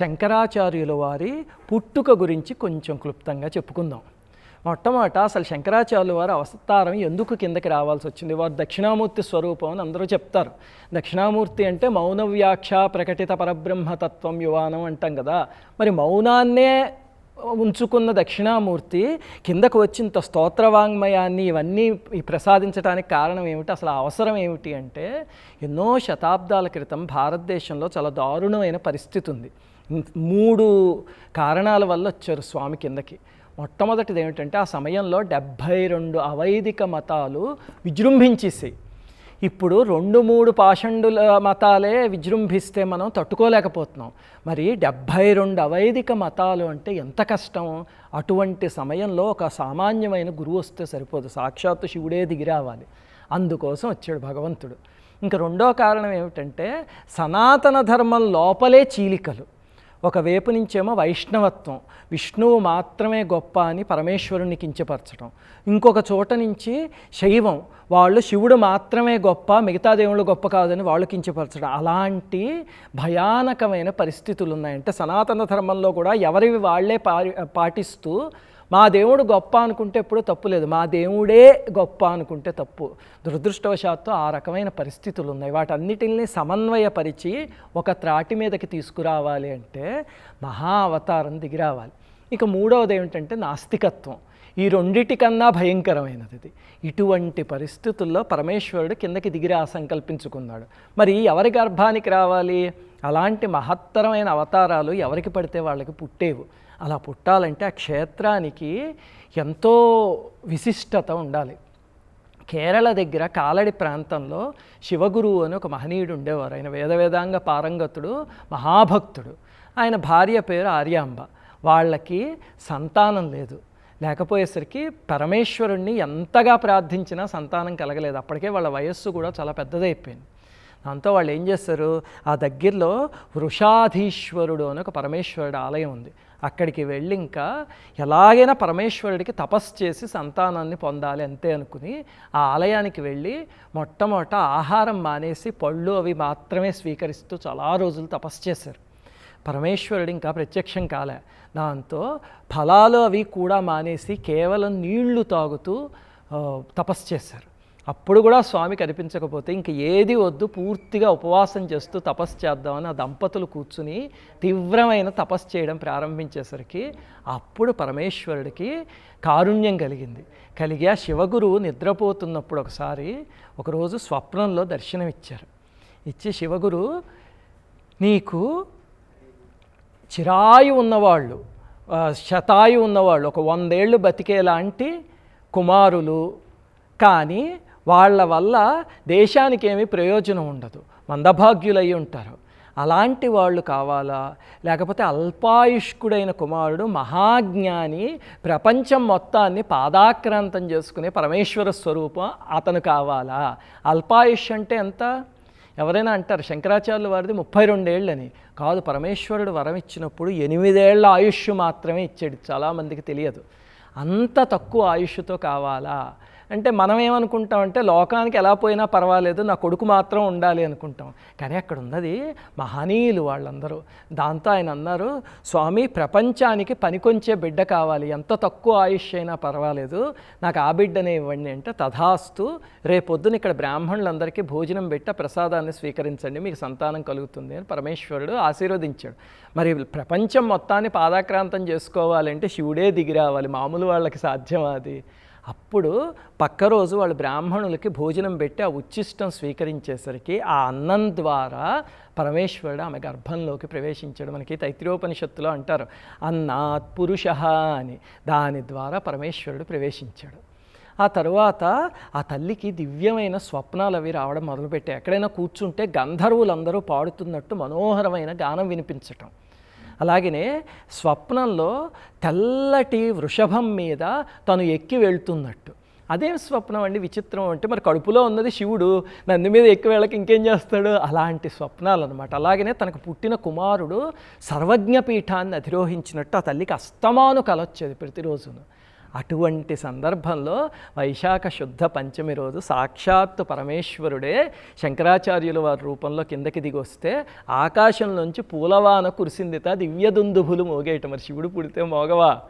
శంకరాచార్యుల వారి పుట్టుక గురించి కొంచెం క్లుప్తంగా చెప్పుకుందాం. మొట్టమొదట అసలు శంకరాచార్యుల వారి అవతారం ఎందుకు కిందకి రావాల్సి వచ్చింది? వారు దక్షిణామూర్తి స్వరూపం అని అందరూ చెప్తారు. దక్షిణామూర్తి అంటే మౌన వ్యాఖ్య ప్రకటిత పరబ్రహ్మతత్వం యువానం అంటాం కదా. మరి మౌనాన్నే ఉంచుకున్న దక్షిణామూర్తి కిందకు వచ్చింత స్తోత్రవాంగ్మయాన్ని ఇవన్నీ ఈ ప్రసాదించడానికి కారణం ఏమిటి? అసలు అవసరం ఏమిటి అంటే ఎన్నో శతాబ్దాల క్రితం భారతదేశంలో చాలా దారుణమైన పరిస్థితి ఉంది. మూడు కారణాల వల్ల వచ్చారు స్వామి కిందకి. మొట్టమొదటిది ఏమిటంటే ఆ సమయంలో డెబ్భై రెండు అవైదిక మతాలు విజృంభించేసాయి ఇప్పుడు రెండు మూడు పాషండుల మతాలే విజృంభిస్తే మనం తట్టుకోలేకపోతున్నాం. మరి డెబ్భై రెండు అవైదిక మతాలు అంటే ఎంత కష్టం? అటువంటి సమయంలో ఒక సామాన్యమైన గురువు వస్తే సరిపోదు. సాక్షాత్తు శివుడే దిగిరావాలి అందుకోసం వచ్చాడు భగవంతుడు. ఇంకా రెండో కారణం ఏమిటంటే సనాతన ధర్మం లోపలే చీలికలు. ఒక వైపు నుంచేమో వైష్ణవత్వం. విష్ణువు మాత్రమే గొప్ప అని పరమేశ్వరుని కించపరచడం ఇంకొక చోట నుంచి శైవం. వాళ్ళు శివుడు మాత్రమే గొప్ప మిగతా దేవుళ్ళు గొప్ప కాదని వాళ్ళు కించపరచడం అలాంటి భయానకమైన పరిస్థితులు ఉన్నాయంటే సనాతన ధర్మంలో కూడా ఎవరివి వాళ్ళే పా పాటిస్తూ మా దేవుడు గొప్ప అనుకుంటే ఎప్పుడూ తప్పు లేదు. మా దేవుడే గొప్ప అనుకుంటే తప్పు. దురదృష్టవశాత్తు ఆ రకమైన పరిస్థితులు ఉన్నాయి. వాటన్నిటిని సమన్వయపరిచి ఒక త్రాటి మీదకి తీసుకురావాలి అంటే మహా అవతారం దిగి రావాలి. ఇక మూడవది ఏమిటంటే నాస్తికత్వం. ఈ రెండిటికన్నా భయంకరమైనది ఇది. ఇటువంటి పరిస్థితుల్లో పరమేశ్వరుడు కిందకి దిగిరా సంకల్పించుకున్నాడు. మరి ఎవరి గర్భానికి రావాలి? అలాంటి మహత్తరమైన అవతారాలు ఎవరికి పడితే వాళ్ళకి పుట్టేవు. అలా పుట్టాలంటే ఆ క్షేత్రానికి ఎంతో విశిష్టత ఉండాలి. కేరళ దగ్గర కాలడి ప్రాంతంలో శివగురువు అని ఒక మహనీయుడు ఉండేవారు. ఆయన వేద వేదాంగ పారంగతుడు మహాభక్తుడు. ఆయన భార్య పేరు ఆర్యాంబ. వాళ్ళకి సంతానం లేదు. లేకపోయేసరికి పరమేశ్వరుణ్ణి ఎంతగా ప్రార్థించినా సంతానం కలగలేదు. అప్పటికే వాళ్ళ వయస్సు కూడా చాలా పెద్దదైపోయింది. దాంతో వాళ్ళు ఏం చేస్తారు? ఆ దగ్గరలో వృషాధీశ్వరుడు అని ఒక పరమేశ్వరుడు ఆలయం ఉంది. అక్కడికి వెళ్ళి ఇంకా ఎలాగైనా పరమేశ్వరుడికి తపస్సు చేసి సంతానాన్ని పొందాలి అంతే అనుకుని ఆ ఆలయానికి వెళ్ళి మొట్టమొదట ఆహారం మానేసి పళ్ళు అవి మాత్రమే స్వీకరిస్తూ చాలా రోజులు తపస్సు చేశారు. పరమేశ్వరుడు ఇంకా ప్రత్యక్షం కాలే. దాంతో ఫలాలు అవి కూడా మానేసి కేవలం నీళ్ళు తాగుతూ తపస్సు చేశారు. అప్పుడు కూడా స్వామి కనిపించకపోతే ఇంక ఏది వద్దు పూర్తిగా ఉపవాసం చేస్తూ తపస్సు చేద్దామని ఆ దంపతులు కూర్చుని తీవ్రమైన తపస్సు చేయడం ప్రారంభించేసరికి అప్పుడు పరమేశ్వరుడికి కారుణ్యం కలిగింది. కలిగి ఆ శివగురువు నిద్రపోతున్నప్పుడు ఒకసారి ఒకరోజు స్వప్నంలో దర్శనమిచ్చారు. ఇచ్చి శివగురు నీకు చిరాయు ఉన్నవాళ్ళు శతాయు ఉన్నవాళ్ళు ఒక వందేళ్ళు బతికేలాంటి కుమారులు కానీ వాళ్ళ వల్ల దేశానికి ఏమీ ప్రయోజనం ఉండదు మందభాగ్యులై ఉంటారు. అలాంటి వాళ్ళు కావాలా? లేకపోతే అల్పాయుష్కుడైన కుమారుడు మహాజ్ఞాని ప్రపంచం మొత్తాన్ని పాదాక్రాంతం చేసుకునే పరమేశ్వర స్వరూపం అతను కావాలా? అల్పాయుష్ అంటే ఎంత? ఎవరైనా అంటారు శంకరాచార్యుల వారిది ముప్పై రెండేళ్ళని. కాదు పరమేశ్వరుడు వరం ఇచ్చినప్పుడు ఎనిమిదేళ్ళ ఆయుష్ మాత్రమే ఇచ్చాడు చాలామందికి తెలియదు. అంత తక్కువ ఆయుష్తో కావాలా? అంటే మనం ఏమనుకుంటాం అంటే లోకానికి ఎలా పోయినా పర్వాలేదు నా కొడుకు మాత్రం ఉండాలి అనుకుంటాం. కానీ అక్కడ ఉన్నది మహనీయులు వాళ్ళందరూ. దాంతో ఆయన అన్నారు స్వామి ప్రపంచానికి పనికొంచే బిడ్డ కావాలి. ఎంత తక్కువ ఆయుష్ అయినా పర్వాలేదు. నాకు ఆ బిడ్డనే ఇవ్వండి అంటే తథాస్తు రేపొద్దున ఇక్కడ బ్రాహ్మణులందరికీ భోజనం పెట్ట ప్రసాదాన్ని స్వీకరించండి. మీకు సంతానం కలుగుతుంది అని పరమేశ్వరుడు ఆశీర్వదించాడు. మరి ప్రపంచం మొత్తాన్ని పాదాక్రాంతం చేసుకోవాలంటే శివుడే దిగిరావాలి మామూలు వాళ్ళకి సాధ్యమా అది. అప్పుడు పక్క రోజు వాళ్ళు బ్రాహ్మణులకి భోజనం పెట్టి ఆ ఉచ్చిష్టం స్వీకరించేసరికి ఆ అన్నం ద్వారా పరమేశ్వరుడు ఆమె గర్భంలోకి ప్రవేశించాడు. మనకి తైత్రోపనిషత్తులో అంటారు అన్నాత్ పురుష అని. దాని ద్వారా పరమేశ్వరుడు ప్రవేశించాడు. ఆ తరువాత ఆ తల్లికి దివ్యమైన స్వప్నాలు అవి రావడం మొదలుపెట్టాయి. ఎక్కడైనా కూర్చుంటే గంధర్వులందరూ పాడుతున్నట్టు మనోహరమైన గానం వినిపించటం. అలాగనే స్వప్నంలో తెల్లటి వృషభం మీద తను ఎక్కి వెళ్తున్నట్టు. అదే స్వప్నం అండి? విచిత్రం అంటే మరి కడుపులో ఉన్నది శివుడు నంది మీద ఎక్కి వెళ్ళక ఇంకేం చేస్తాడు? అలాంటి స్వప్నాలు అనమాట అలాగనే తనకు పుట్టిన కుమారుడు సర్వజ్ఞ పీఠాన్ని అధిరోహించినట్టు ఆ తల్లికి అస్తమాను కలొచ్చేది ప్రతిరోజును. అటువంటి సందర్భంలో వైశాఖ శుద్ధ పంచమి రోజు సాక్షాత్తు పరమేశ్వరుడే శంకరాచార్యుల వారి రూపంలో కిందకి దిగి వస్తే ఆకాశంలోంచి పూలవాన కురిసిందిత దివ్యదుందుభులు మోగేయటం. మరి శివుడు పుడితే మోగవా?